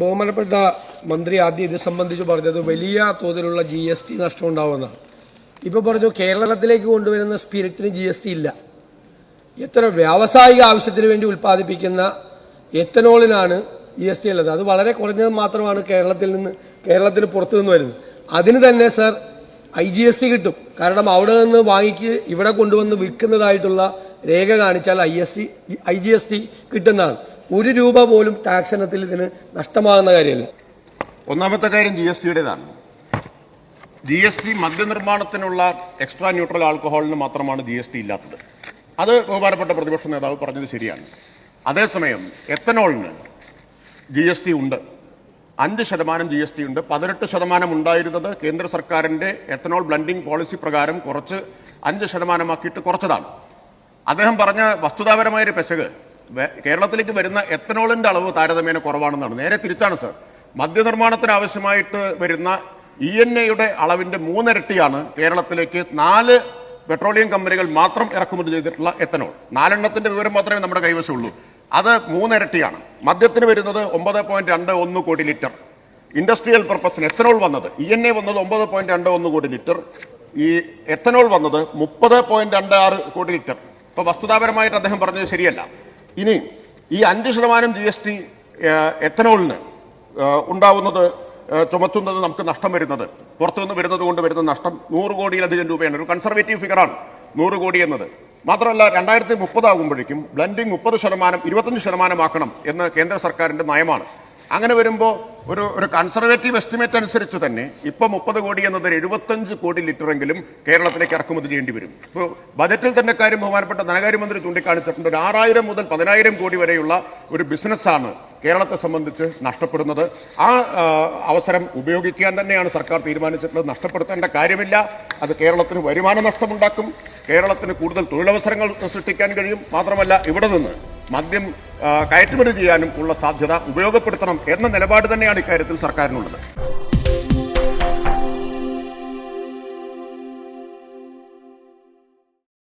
ബഹുമാനപ്പെട്ട മന്ത്രി ആദ്യം ഇത് സംബന്ധിച്ച് പറഞ്ഞത് വലിയ തോതിലുള്ള ജി എസ് ടി നഷ്ടം ഉണ്ടാവുമെന്നാണ് ഇപ്പൊ പറഞ്ഞു കേരളത്തിലേക്ക് കൊണ്ടുവരുന്ന സ്പിരിറ്റിന് ജി എസ് ടി ഇല്ല. എത്ര വ്യാവസായിക ആവശ്യത്തിന് വേണ്ടി ഉൽപ്പാദിപ്പിക്കുന്ന എത്തനോളിനാണ് ജി എസ് ടി ഉള്ളത്. അത് വളരെ കുറഞ്ഞത് മാത്രമാണ് കേരളത്തിൽ നിന്ന് കേരളത്തിന് പുറത്തു നിന്ന് വരുന്നത്. അതിന് തന്നെ sir I G S T കിട്ടും. കാരണം അവിടെ നിന്ന് വാങ്ങിക്ക് ഇവിടെ കൊണ്ടുവന്ന് വിൽക്കുന്നതായിട്ടുള്ള രേഖ കാണിച്ചാൽ I S T I G S T കിട്ടുന്നതാണ്. ഒരു രൂപ പോലും ടാക്സ് ഇനത്തിൽ ഇതിന് നഷ്ടമാകുന്ന കാര്യമല്ല. ഒന്നാമത്തെ കാര്യം ജി എസ് ടിയുടേതാണ് ജി എസ് ടി മദ്യനിർമ്മാണത്തിനുള്ള എക്സ്ട്രാ ന്യൂട്രൽ ആൽക്കഹോളിന് മാത്രമാണ് ജി എസ് ടി ഇല്ലാത്തത്. അത് ബഹുമാനപ്പെട്ട പ്രതിപക്ഷ നേതാവ് പറഞ്ഞത് ശരിയാണ്. അതേസമയം എത്തനോളിന് ജി എസ് ടി ഉണ്ട്. അഞ്ച് ശതമാനം ജി എസ് ടി ഉണ്ട്. പതിനെട്ട് ശതമാനം ഉണ്ടായിരുന്നത് കേന്ദ്ര സർക്കാരിന്റെ എത്തനോൾ ബ്ലൻഡിംഗ് പോളിസി പ്രകാരം കുറച്ച് അഞ്ച് ശതമാനമാക്കിയിട്ട് കുറച്ചതാണ്. അദ്ദേഹം പറഞ്ഞ വസ്തുതാപരമായൊരു പെശക് കേരളത്തിലേക്ക് വരുന്ന എത്തനോളിന്റെ അളവ് താരതമ്യേന കുറവാണെന്നാണ്. നേരെ തിരിച്ചാണ് സർ. മദ്യനിർമ്മാണത്തിന് ആവശ്യമായിട്ട് വരുന്ന ഇ എൻ എയുടെ അളവിന്റെ മൂന്നിരട്ടിയാണ് കേരളത്തിലേക്ക് നാല് പെട്രോളിയം കമ്പനികൾ മാത്രം ഇറക്കുമതി ചെയ്തിട്ടുള്ള എത്തനോൾ. നാലെണ്ണത്തിന്റെ വിവരം മാത്രമേ നമ്മുടെ കൈവശമുള്ളൂ. അത് മൂന്നിരട്ടിയാണ്. മദ്യത്തിന് വരുന്നത് ഒമ്പത് പോയിന്റ് രണ്ട് ഒന്ന് കോടി ലിറ്റർ. ഇൻഡസ്ട്രിയൽ പർപ്പസിന് എത്തനോൾ വന്നത് ഇ എൻ എ വന്നത് ഒമ്പത് പോയിന്റ് രണ്ട് ഒന്ന് കോടി ലിറ്റർ. ഈ എത്തനോൾ വന്നത് മുപ്പത് പോയിന്റ് രണ്ട് ആറ് കോടി ലിറ്റർ. ഇപ്പൊ വസ്തുതാപരമായിട്ട് അദ്ദേഹം പറഞ്ഞത് ശരിയല്ല. ഇനി ഈ അഞ്ച് ശതമാനം ജി എസ് ടി എത്തനോളിന് ഉണ്ടാവുന്നത് ചുമത്തുന്നത് നമുക്ക് നഷ്ടം വരുന്നത്. പുറത്തുനിന്ന് വരുന്നത് കൊണ്ട് വരുന്ന നഷ്ടം നൂറ് കോടിയിലധികം രൂപയാണ്. ഒരു കൺസർവേറ്റീവ് ഫിഗറാണ് നൂറ് കോടി എന്നത്. മാത്രമല്ല രണ്ടായിരത്തി മുപ്പതാകുമ്പോഴേക്കും ബ്ലൻഡിംഗ് മുപ്പത് ശതമാനം ഇരുപത്തഞ്ച് ശതമാനമാക്കണം എന്ന് കേന്ദ്ര സർക്കാരിന്റെ നയമാണ്. അങ്ങനെ വരുമ്പോൾ ഒരു ഒരു കൺസർവേറ്റീവ് എസ്റ്റിമേറ്റ് അനുസരിച്ച് തന്നെ ഇപ്പൊ മുപ്പത് കോടി എന്നത് എഴുപത്തഞ്ച് കോടി ലിറ്ററെങ്കിലും കേരളത്തിലേക്ക് ഇറക്കുമതി ചെയ്യേണ്ടി വരും. ഇപ്പോൾ ബജറ്റിൽ തന്നെ കാര്യം ബഹുമാനപ്പെട്ട ധനകാര്യമന്ത്രി ചൂണ്ടിക്കാണിച്ചിട്ടുണ്ട്. ഒരു ആറായിരം മുതൽ പതിനായിരം കോടി വരെയുള്ള ഒരു ബിസിനസ്സാണ് കേരളത്തെ സംബന്ധിച്ച് നഷ്ടപ്പെടുന്നത്. ആ അവസരം ഉപയോഗിക്കാൻ തന്നെയാണ് സർക്കാർ തീരുമാനിച്ചിട്ടുള്ളത്. നഷ്ടപ്പെടുത്തേണ്ട കാര്യമില്ല. അത് കേരളത്തിന് വരുമാന നഷ്ടമുണ്ടാക്കും. കേരളത്തിന് കൂടുതൽ തൊഴിലവസരങ്ങൾ സൃഷ്ടിക്കാൻ കഴിയും. മാത്രമല്ല ഇവിടെ നിന്ന് മദ്യം കയറ്റുമതി ചെയ്യാനും ഉള്ള സാധ്യത ഉപയോഗപ്പെടുത്തണം എന്ന നിലപാട് തന്നെയാണ് ഇക്കാര്യത്തിൽ സർക്കാരിനുള്ളത്.